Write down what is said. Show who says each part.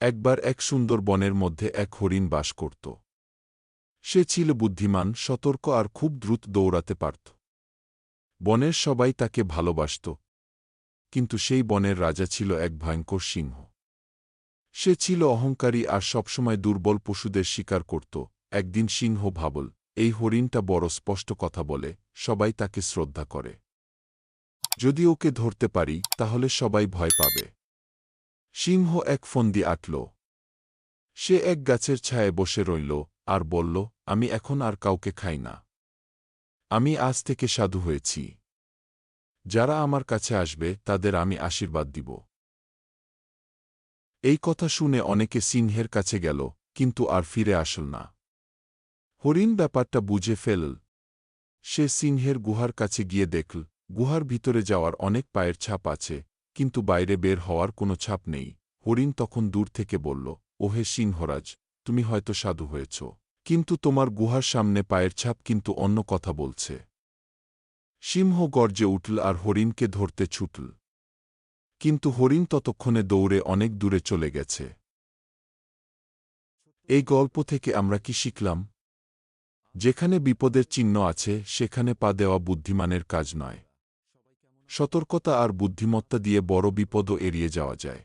Speaker 1: একবার এক সুন্দর বনের মধ্যে এক হরিণ বাস করত। সে ছিল বুদ্ধিমান, সতর্ক আর খুব দ্রুত দৌড়াতে পারত। বনের সবাই তাকে ভালোবাসত। কিন্তু সেই বনের রাজা ছিল এক ভয়ঙ্কর সিংহ। সে ছিল অহংকারী আর সবসময় দুর্বল পশুদের শিকার করত। একদিন সিংহ ভাবল, এই হরিণটা বড় স্পষ্ট কথা বলে, সবাই তাকে শ্রদ্ধা করে। যদি ওকে ধরতে পারি, তাহলে সবাই ভয় পাবে। সিংহ এক ফন্দি আটল। সে এক গাছের ছায়ে বসে রইল আর বলল, আমি এখন আর কাউকে খাই না। আমি আজ থেকে সাধু হয়েছি। যারা আমার কাছে আসবে, তাদের আমি আশীর্বাদ দিব। এই কথা শুনে অনেকে সিংহের কাছে গেল, কিন্তু আর ফিরে আসল না। হরিণ ব্যাপারটা বুঝে ফেলল সে সিংহের গুহার কাছে গিয়ে দেখল, গুহার ভিতরে যাওয়ার অনেক পায়ের ছাপ আছে কিন্তু বাইরে বের হওয়ার কোনো ছাপ নেই। হরিণ তখন দূর থেকে বলল, ওহে সিংহরাজ, তুমি হয়তো সাধু হয়েছ। কিন্তু তোমার গুহার সামনে পায়ের ছাপ কিন্তু অন্য কথা বলছে। সিংহ গর্জে উঠল আর হরিণকে ধরতে ছুটল। কিন্তু হরিণ ততক্ষণে দৌড়ে অনেক দূরে চলে গেছে। এই গল্প থেকে আমরা কি শিখলাম? যেখানে বিপদের চিহ্ন আছে, সেখানে পা দেওয়া বুদ্ধিমানের কাজ নয়। সতর্কতা আর বুদ্ধিমত্তা দিয়ে বড় বিপদও এড়িয়ে যাওয়া যায়।